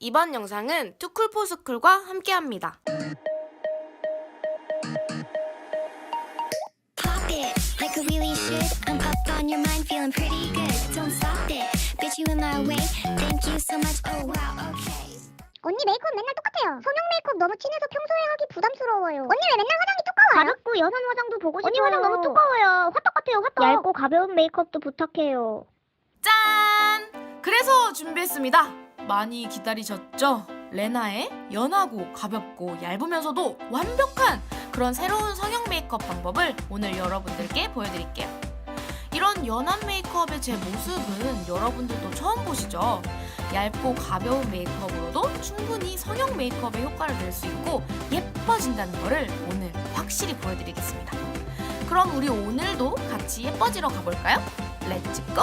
이번 영상은 투쿨포스쿨과 함께합니다. Pop it like a really should. I'm up on your mind, feeling pretty good. Don't stop it, bitch. You in my way. Thank you so much. Oh. 언니 메이크업 맨날 똑같아요. 성형 메이크업 너무 진해서 평소에 하기 부담스러워요. 언니 왜 맨날 화장이 두꺼워요? 가볍고 연한 화장도 보고 싶어요. 언니 화장 너무 두꺼워요. 화떡 같아요, 화떡. 얇고 가벼운 메이크업도 부탁해요. 짠! 그래서 준비했습니다. 많이 기다리셨죠? 레나의 연하고 가볍고 얇으면서도 완벽한 그런 새로운 성형 메이크업 방법을 오늘 여러분들께 보여드릴게요. 이런 연한 메이크업의 제 모습은 여러분들도 처음 보시죠? 얇고 가벼운 메이크업으로도 충분히 성형 메이크업의 효과를 낼 수 있고 예뻐진다는 거를 오늘 확실히 보여드리겠습니다. 그럼 우리 오늘도 같이 예뻐지러 가볼까요? 렛츠 고!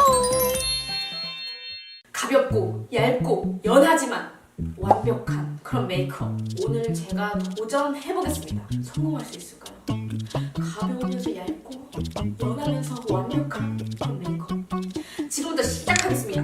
가볍고 얇고 연하지만 완벽한 그런 메이크업. 오늘 제가 도전해보겠습니다. 성공할 수 있을까요? 가벼우면서 얇고 연하면서 완벽한 그런 메이크업. 지금부터 시작하겠습니다.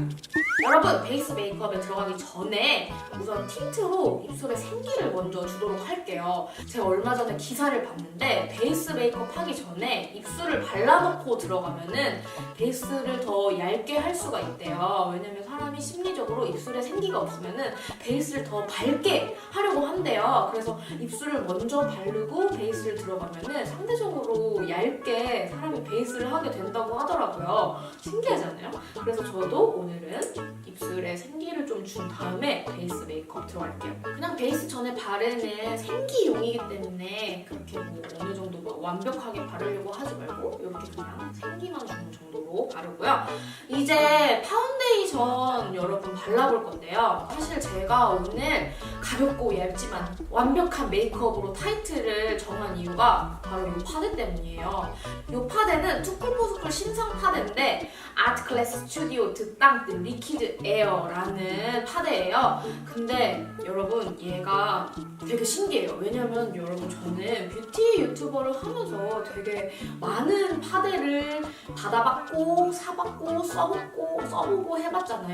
여러분 베이스 메이크업에 들어가기 전에 우선 틴트로 입술에 생기를 먼저 주도록 할게요. 제가 얼마 전에 기사를 봤는데 베이스 메이크업 하기 전에 입술을 발라놓고 들어가면은 베이스를 더 얇게 할 수가 있대요. 왜냐면 사람이 심리적으로 입술에 생기가 없으면은 베이스를 더 밝게 하려고 한대요. 그래서 입술을 먼저 바르고 베이스를 들어가면은 상대적으로 얇게 사람이 베이스를 하게 된다고 하더라고요. 신기하잖아요? 그래서 저도 오늘은 입술에 생기를 좀 준 다음에 베이스 메이크업 들어갈게요. 그냥 베이스 전에 바르는 생기용이기 때문에 그렇게 뭐 어느 정도 막 완벽하게 바르려고 하지 말고 이렇게 그냥 생기만 주는 정도로 바르고요. 이제 파운데이션 여러분 발라볼 건데요. 사실 제가 오늘 가볍고 얇지만 완벽한 메이크업으로 타이틀을 정한 이유가 바로 이 파데 때문이에요. 이 파데는 투쿨포스쿨 신상 파데인데 아트클래스 스튜디오 득땅 리퀴드 에어라는 파데예요. 근데 여러분 얘가 되게 신기해요. 왜냐면 여러분 저는 뷰티 유튜버를 하면서 되게 많은 파데를 받아봤고 사봤고 써봤고 써보고 해봤잖아요.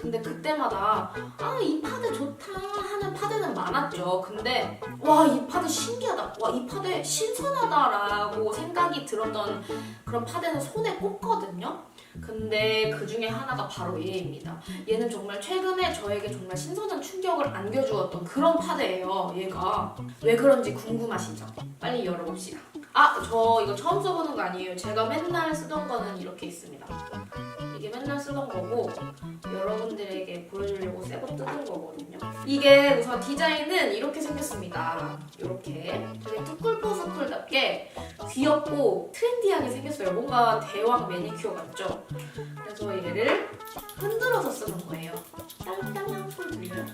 근데 그때마다 아 이 파데 좋다 하는 파데는 많았죠. 근데 와 이 파데 신기하다. 와 이 파데 신선하다라고 생각이 들었던 그런 파데는 손에 꼽거든요. 근데 그 중에 하나가 바로 얘입니다. 얘는 정말 최근에 저에게 정말 신선한 충격을 안겨주었던 그런 파데예요. 얘가 왜 그런지 궁금하시죠? 빨리 열어봅시다. 아, 저 이거 처음 써보는 거 아니에요. 제가 맨날 쓰던 거는 이렇게 있습니다. 이게 맨날 쓰던 거고 여러분들에게 보여주려고 새거 뜯은 거거든요. 이게 우선 디자인은 이렇게 생겼습니다. 이렇게 되게 투쿨포스쿨답게 귀엽고 트렌디하게 생겼어요. 뭔가 대왕 매니큐어 같죠? 그래서 얘를 흔들어서 쓰는 거예요. 딸랑딸랑 소리 들려요?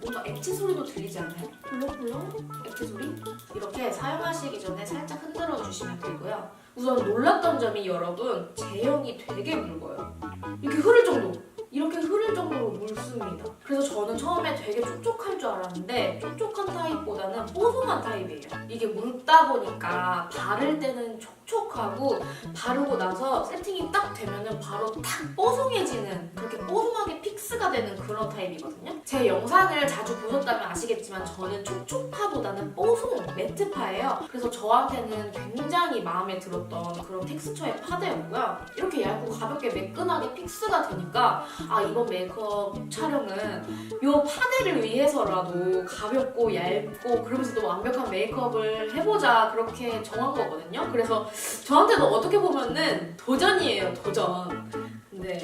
뭔가 액체 소리도 들리지 않아요? 꿀렁꿀렁 액체 소리? 이렇게 사용하시기 전에 살짝 흔들어 주시면 되고요. 우선 놀랐던 점이 여러분 제형이 되게 묽어요. 이렇게 흐를 정도. 이렇게 흐를 정도로 묽습니다. 그래서 저는 처음에 되게 촉촉할 줄 알았는데 촉촉한 타입보다는 뽀송한 타입이에요. 이게 묽다 보니까 바를 때는 촉촉하고 바르고 나서 세팅이 딱 되면은 바로 탁 뽀송해지는 그렇게 뽀송하게 픽스가 되는 그런 타입이거든요. 제 영상을 자주 보셨다면 아시겠지만 저는 촉촉파보다는 뽀송 매트파예요. 그래서 저한테는 굉장히 마음에 들었던 그런 텍스처의 파데였고요. 이렇게 얇고 가볍게 매끈하게 픽스가 되니까 아 이번 메이크업 촬영은 요 파데를 위해서라도 가볍고 얇고 그러면서도 완벽한 메이크업을 해보자 그렇게 정한 거거든요. 그래서 저한테도 어떻게 보면은 도전이에요 도전. 근데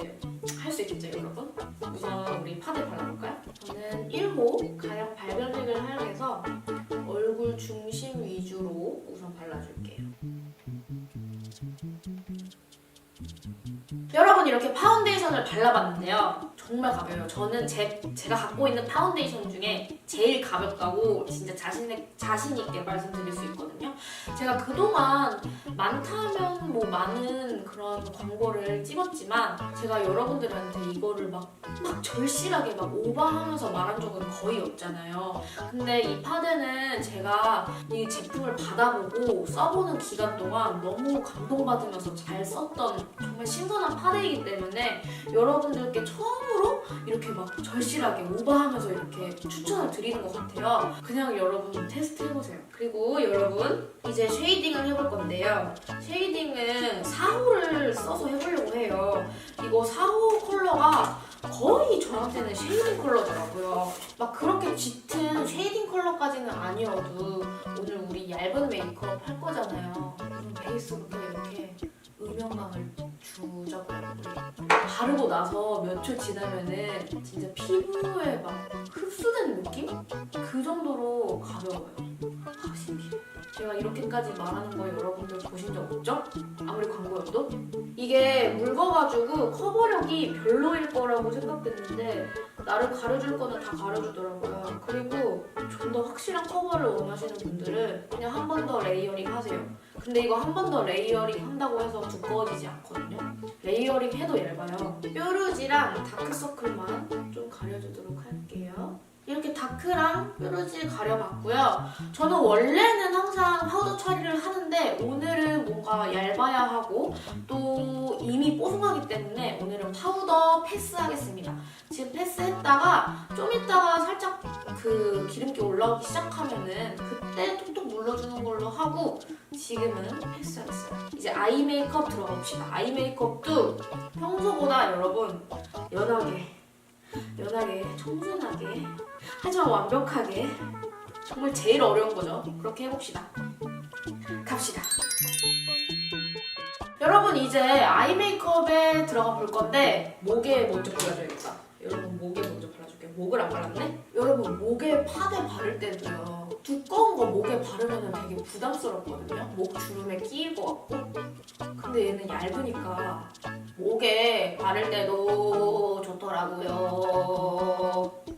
할 수 있겠죠 여러분? 우선 우리 파데 발라볼까요? 저는 1호 가량 발별팩을 활용해서 얼굴 중심 위주로 우선 발라줄게요. 여러분 이렇게 파운데이션을 발라봤는데요. 정말 가벼워요. 저는 제, 제가 갖고 있는 파운데이션 중에 제일 가볍다고 진짜 자신, 자신 있게 말씀드릴 수 있거든요. 제가 그동안 많다면 뭐 많은 그런 광고를 찍었지만 제가 여러분들한테 이거를 막, 막 절실하게 막 오버하면서 말한 적은 거의 없잖아요. 근데 이 파데는 제가 이 제품을 받아보고 써보는 기간 동안 너무 감동받으면서 잘 썼던 정말 신선한 파데이기 때문에 여러분들께 처음으로 이렇게 막 절실하게 오버하면서 이렇게 추천을 드리 는 것 같아요. 그냥 여러분 테스트 해보세요. 그리고 여러분 이제 쉐이딩을 해볼 건데요. 쉐이딩은 4호를 써서 해보려고 해요. 이거 4호 컬러가 거의 저한테는 쉐이딩 컬러더라고요. 막 그렇게 짙은 쉐이딩 컬러까지는 아니어도 오늘 우리 얇은 메이크업 할 거잖아요. 그럼 베이스부터 이렇게 음영감을 주자고요. 우리. 바르고 나서 몇 초 지나면은 진짜 피부에 막 흡수된 느낌? 그 정도로 가벼워요. 아, 신기해. 제가 이렇게까지 말하는 거 여러분들 보신 적 없죠? 아무리 광고여도? 이게 묽어가지고 커버력이 별로일 거라고 생각했는데 나를 가려줄 거는 다 가려주더라고요. 그리고 좀 더 확실한 커버를 원하시는 분들은 그냥 한 번 더 레이어링 하세요. 근데 이거 한 번 더 레이어링 한다고 해서 두꺼워지지 않거든요. 레이어링 해도 얇아요. 뾰루지랑 다크서클만 좀 가려주도록 할게요. 이렇게 다크랑 뾰루지 가려봤고요. 저는 원래는 항상 파우더 처리를 하는데 오늘은 뭔가 얇아야 하고 또 이미 뽀송하기 때문에 오늘은 파우더 패스하겠습니다. 지금 패스했다가 좀 있다가 살짝 그 기름기 올라오기 시작하면은 그때 톡톡 눌러주는 걸로 하고 지금은 패스하겠어요. 이제 아이 메이크업 들어가 봅시다. 아이 메이크업도 평소보다 여러분 연하게 연하게 청순하게 하지만 완벽하게 정말 제일 어려운 거죠. 그렇게 해봅시다. 갑시다. 여러분 이제 아이 메이크업에 들어가 볼 건데 목에 먼저 발라줘야겠다. 여러분 목에 먼저 발라줄게요. 목을 안 발랐네? 여러분 목에 파데 바를 때도요. 두꺼운 거 목에 바르면 되게 부담스럽거든요. 목 주름에 끼일 것 같고. 근데 얘는 얇으니까 목에 바를 때도 좋더라고요.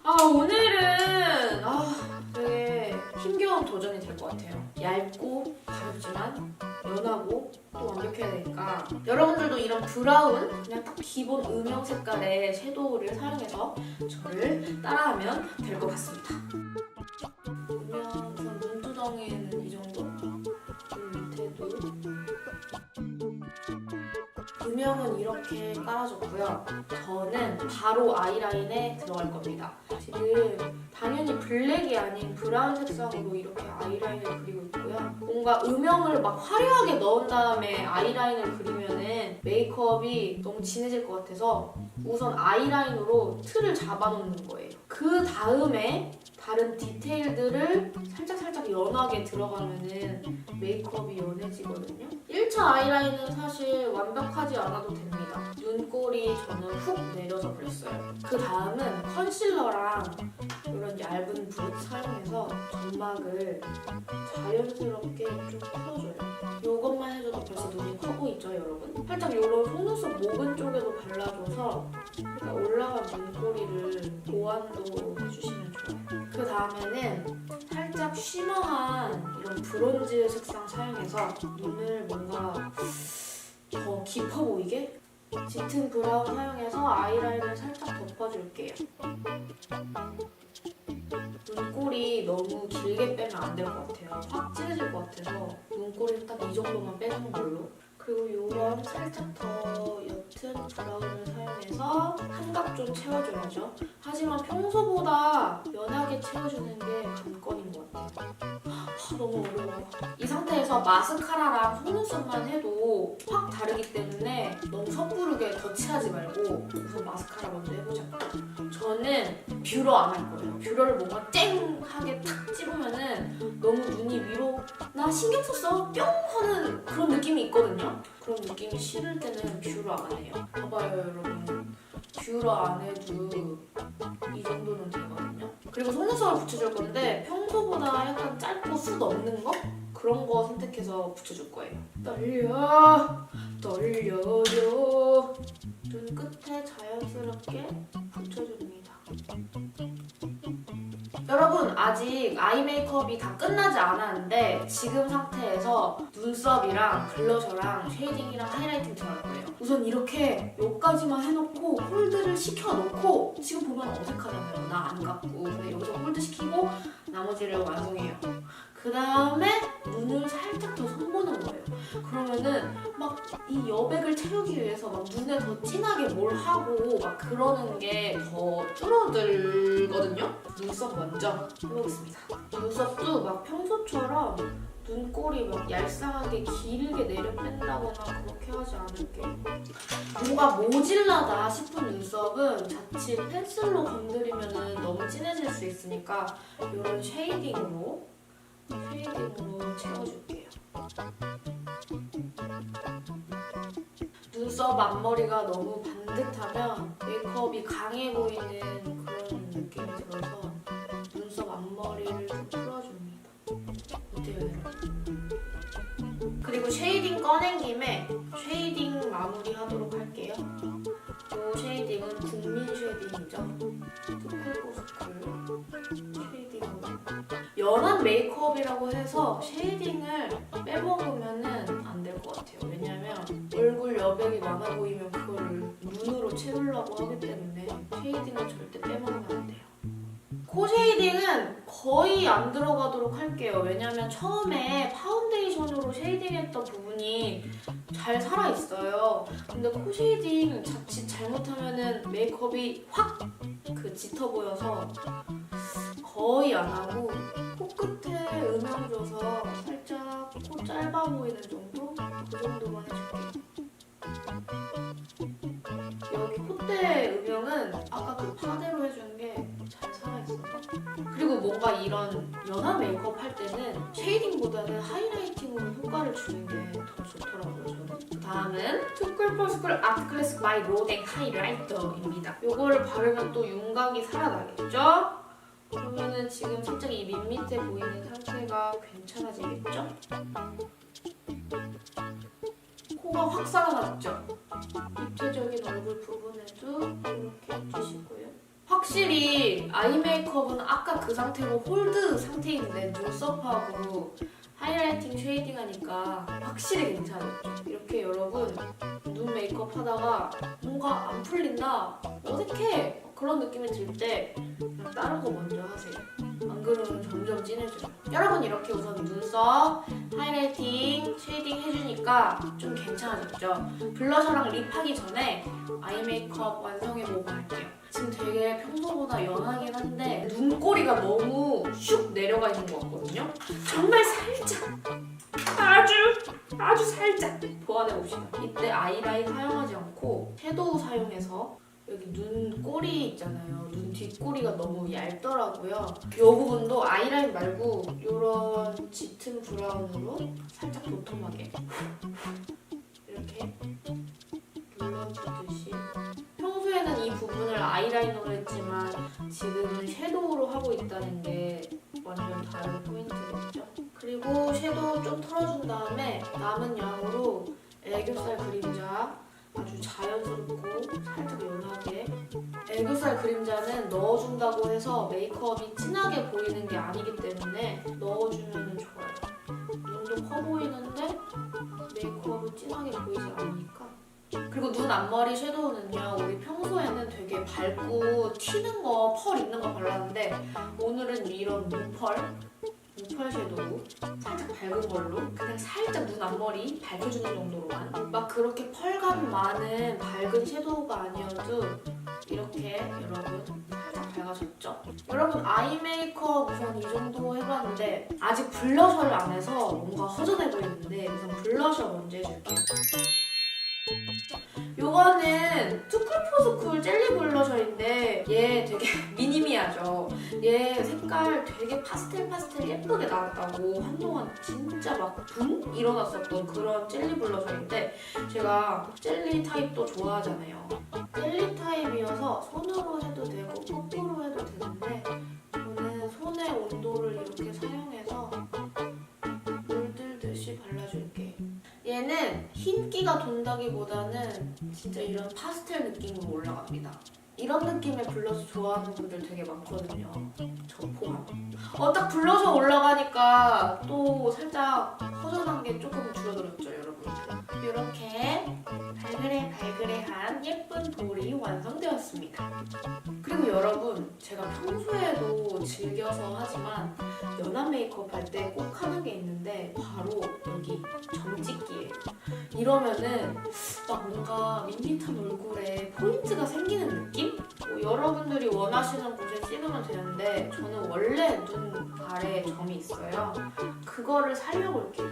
아 오늘은 아 되게 힘겨운 도전이 될 것 같아요. 얇고 가볍지만 연하고 또 완벽해야 되니까 여러분들도 이런 브라운 그냥 딱 기본 음영 색깔의 섀도우를 사용해서 저를 따라하면 될 것 같습니다. 이렇게 깔아줬고요. 저는 바로 아이라인에 들어갈 겁니다. 지금 당연히 블랙이 아닌 브라운 색상으로 이렇게 아이라인을 그리고 있고요. 뭔가 음영을 막 화려하게 넣은 다음에 아이라인을 그리면은 메이크업이 너무 진해질 것 같아서 우선 아이라인으로 틀을 잡아놓는 거예요. 그 다음에 다른 디테일들을 살짝살짝 연하게 들어가면은 메이크업이 연해지거든요. 1차 아이라인은 사실 완벽하지 않아도 됩니다. 눈꼬리 저는 훅 내려서 그렸어요. 그 다음은 컨실러랑 이런 얇은 브러쉬 사용해서 점막을 자연스럽게 좀 풀어줘요. 이것만 해줘도 벌써 눈이 커 보이죠, 여러분? 살짝 이런 속눈썹 모근 쪽에도 발라줘서 올라간 눈꼬리를 보완도 해주시면 좋아요. 그 다음에는 살짝 쉬머한 이런 브론즈 색상 사용해서 눈을 뭔가 더 깊어 보이게 짙은 브라운 사용해서 아이라인을 살짝 덮어줄게요. 눈꼬리 너무 길게 빼면 안 될 것 같아요. 확 진해질 것 같아서 눈꼬리는 딱이 정도만 빼는 걸로. 그리고 이런 살짝 더 옅은 브라운을 사용해서 삼각 좀 채워줘야죠. 하지만 평소보다 연하게 채워주는 게 관건인 것 같아요. 아, 너무 어려워. 이 상태에서 마스카라랑 속눈썹만 해도 확 다르기 때문에 너무 섣부르게 거치하지 말고 우선 마스카라 먼저 해보자. 저는 뷰러 안 할 거예요. 뷰러를 뭔가 쨍하게 탁 집으면은 너무 눈이 위로 나 신경 썼어 뿅 하는 그런 느낌이 있거든요. 그런 느낌이 싫을 때는 뷰러 안 해요. 봐봐요 여러분. 뷰러 안 해도 이 정도는 되거든요. 그리고 속눈썹을 붙여줄 건데 평소보다 약간 짧고 숱 없는 거? 그런 거 선택해서 붙여줄 거예요. 떨려, 떨려요. 눈 끝에 자연스럽게 붙여줍니다. 여러분 아직 아이 메이크업이 다 끝나지 않았는데 지금 상태에서 눈썹이랑 블러셔랑 쉐이딩이랑 하이라이팅 들어갈 거예요. 우선 이렇게 여기까지만 해놓고 홀드를 시켜놓고 지금 보면 어색하잖아요. 나 안 갖고 여기서 홀드 시키고 나머지를 완성해요. 그 다음에 눈을 살짝 더 거예요. 그러면은 막 이 여백을 채우기 위해서 막 눈에 더 진하게 뭘 하고 막 그러는 게 더 줄어들거든요. 눈썹 먼저 해보겠습니다. 눈썹도 막 평소처럼 눈꼬리 막 얄쌍하게 길게 내려 뺀다거나 그렇게 하지 않을게요. 뭔가 모질라다 싶은 눈썹은 자칫 펜슬로 건드리면 너무 진해질 수 있으니까 이런 쉐이딩으로 쉐이딩으로 채워줄게요. 눈썹 앞머리가 너무 반듯하면 메이크업이 강해 보이는 그런 느낌이 들어서 눈썹 앞머리를 좀 풀어줍니다. 어때요, 여러분? 그리고 쉐이딩 꺼낸 김에 쉐이딩 마무리 하도록 할게요. 이 쉐이딩은 국민 쉐이딩이죠. 연한 메이크업이라고 해서 쉐이딩을 빼먹으면은 안 될 것 같아요. 왜냐면 얼굴 여백이 많아 보이면 그거를 눈으로 채우려고 하기 때문에 쉐이딩은 절대 빼먹으면 안 돼요. 코 쉐이딩은 거의 안 들어가도록 할게요. 왜냐면 처음에 파운데이션으로 쉐이딩했던 부분이 잘 살아있어요. 근데 코 쉐이딩 자칫 잘못하면은 메이크업이 확 그 짙어 보여서 거의 안 하고 코끝에 음영 줘서 살짝 코 짧아 보이는 정도? 그 정도만 해줄게요. 여기 콧대 음영은 아까 그 파데로 해준 게잘 살아있어요. 그리고 뭔가 이런 연한 메이크업 할 때는 쉐이딩보다는 하이라이팅으로 효과를 주는 게 더 좋더라고요, 저는. 그 다음은 투쿨포스쿨 아트클래스 바이 로댕 하이라이터입니다. 요거를 바르면 또 윤곽이 살아나겠죠? 그러면은 지금 살짝 이 밑밑에 보이는 상태가 괜찮아지겠죠? 코가 확 살아났죠? 입체적인 얼굴 부분에도 이렇게 해주시고요. 확실히 아이 메이크업은 아까 그 상태로 홀드 상태인데 눈썹하고 하이라이팅 쉐이딩 하니까 확실히 괜찮았죠. 이렇게 여러분 눈 메이크업 하다가 뭔가 안 풀린다, 어색해 그런 느낌이 들 때 다른 거 먼저 하세요. 안 그러면 점점 진해져요. 여러분 이렇게 우선 눈썹, 하이라이팅, 쉐이딩 해주니까 좀 괜찮아졌죠? 블러셔랑 립 하기 전에 아이 메이크업 완성해보고 할게요. 지금 되게 평소보다 연하긴 한데 눈꼬리가 너무 슉 내려가 있는 것 같거든요? 정말 살짝 아주 아주 살짝 보완해 봅시다. 이때 아이라인 사용하지 않고 섀도우 사용해서 여기 눈 꼬리 있잖아요. 눈 뒷꼬리가 너무 얇더라고요. 이 부분도 아이라인 말고 이런 짙은 브라운으로 살짝 도톰하게 이렇게 눌러주듯이 평소에는 이 부분을 아이라이너로 했지만 지금은 섀도우로 하고 있다는 게 완전 다른 포인트겠죠? 그리고 섀도우 좀 털어준 다음에 남은 양으로 애교살 그림자 아주 자연스럽고 살짝 연하게 애교살 그림자는 넣어준다고 해서 메이크업이 진하게 보이는 게 아니기 때문에 넣어주면 좋아요. 눈도 커 보이는데 메이크업은 진하게 보이지 않으니까 그리고 눈 앞머리 섀도우는요 우리 평소에는 되게 밝고 튀는 거 펄 있는 거 발랐는데 오늘은 이런 무펄 무펄 섀도우 살짝 밝은 걸로 그냥 살짝 눈 앞머리 밝혀주는 정도로만 막 그렇게 펄감 많은 밝은 섀도우가 아니어도 이렇게 여러분 살짝 밝아졌죠? 여러분 아이 메이크업 우선 이 정도 해봤는데 아직 블러셔를 안 해서 뭔가 허전해 보이는데 우선 블러셔 먼저 해줄게요 요거는 투쿨포스쿨 젤리 블러셔인데 얘 되게 미니미하죠. 얘 색깔 되게 파스텔 파스텔 예쁘게 나왔다고 한동안 진짜 막 붐 일어났었던 그런 젤리 블러셔인데 제가 젤리 타입도 좋아하잖아요. 젤리 타입이어서 손으로 해도 되고 뽀뽀로 해도 되는데 저는 손의 온도를 이렇게 사용해서 물들듯이 발라줄게요. 얘는 흰기가 돈다기보다는 진짜 이런 파스텔 느낌으로 올라갑니다. 이런 느낌의 블러셔 좋아하는 분들 되게 많거든요. 저 포함. 어, 딱 블러셔 올라가니까 또 살짝 허전한 게 조금 줄어들었죠, 여러분. 이렇게 발그레 발그레한 예쁜 볼이 완성되었습니다. 그리고 여러분, 제가 평소에도 즐겨서 하지만 연한 메이크업 할 때 꼭 하는 게 있는데 바로 여기 점찍기예요. 이러면은 막 뭔가 밋밋한 얼굴에 포인트가 생기는 느낌? 뭐 여러분들이 원하시는 곳에 찍으면 되는데 저는 원래 눈 아래에 점이 있어요. 그거를 살려볼게요.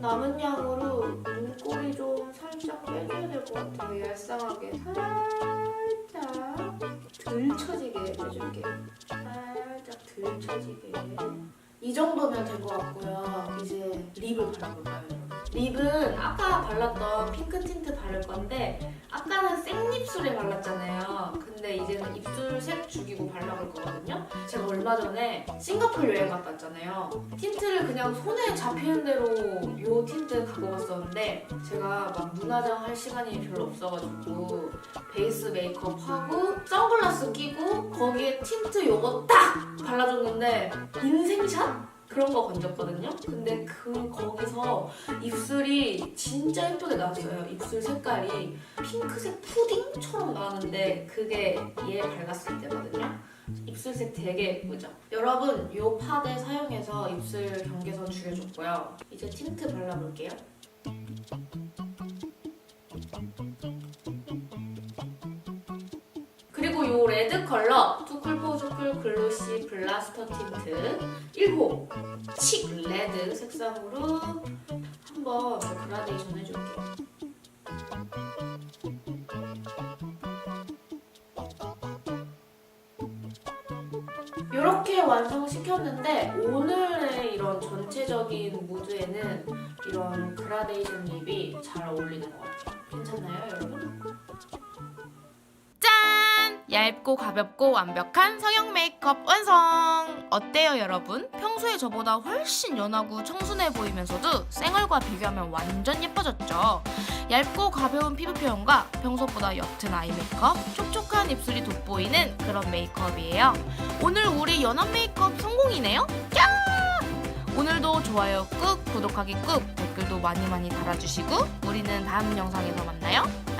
남은 양으로 눈꼬리 좀 살짝 빼줘야 될 것 같아요. 얄쌍하게 살짝 들쳐지게 빼줄게요. 살짝 들쳐지게. 이 정도면 될 것 같고요. 이제 립을 발라볼까요, 여러분? 립은 아까 발랐던 핑크 틴트 바를 건데 아까는 생립술에 발랐잖아요. 근데 이제는 입술색 죽이고 발라볼 거거든요. 제가 얼마 전에 싱가포르 여행 갔다 왔잖아요. 틴트를 그냥 손에 잡히는 대로 요 틴트 갖고 갔었는데 제가 막 눈화장 할 시간이 별로 없어가지고 베이스 메이크업 하고 선글라스 끼고 거기에 틴트 요거 딱 발라줬는데 인생샷? 그런 거 건졌거든요. 근데 그 거기서 입술이 진짜 예쁘게 나왔어요. 입술 색깔이 핑크색 푸딩처럼 나왔는데 그게 얘 밝았을 때거든요. 입술색 되게 예쁘죠? 여러분 요 파데 사용해서 입술 경계선 줄여줬고요. 이제 틴트 발라볼게요. 그리고 요 레드 컬러 투쿨포주쿨 글로시 블라스터 틴트 1호 칙 레드 색상으로 한번 그라데이션 해줄게요. 이렇게 완성시켰는데 오늘의 이런 전체적인 무드에는 이런 그라데이션 립이 잘 어울리는 것 같아요. 괜찮나요, 여러분? 짠! 얇고 가볍고 완벽한 성형 메이크업 완성! 어때요, 여러분? 평소에 저보다 훨씬 연하고 청순해 보이면서도 생얼과 비교하면 완전 예뻐졌죠? 얇고 가벼운 피부 표현과 평소보다 옅은 아이 메이크업, 촉촉한 입술이 돋보이는 그런 메이크업이에요. 오늘 우리 연한 메이크업 성공이네요? 야! 오늘도 좋아요 꾹, 구독하기 꾹, 댓글도 많이 많이 달아주시고 우리는 다음 영상에서 만나요.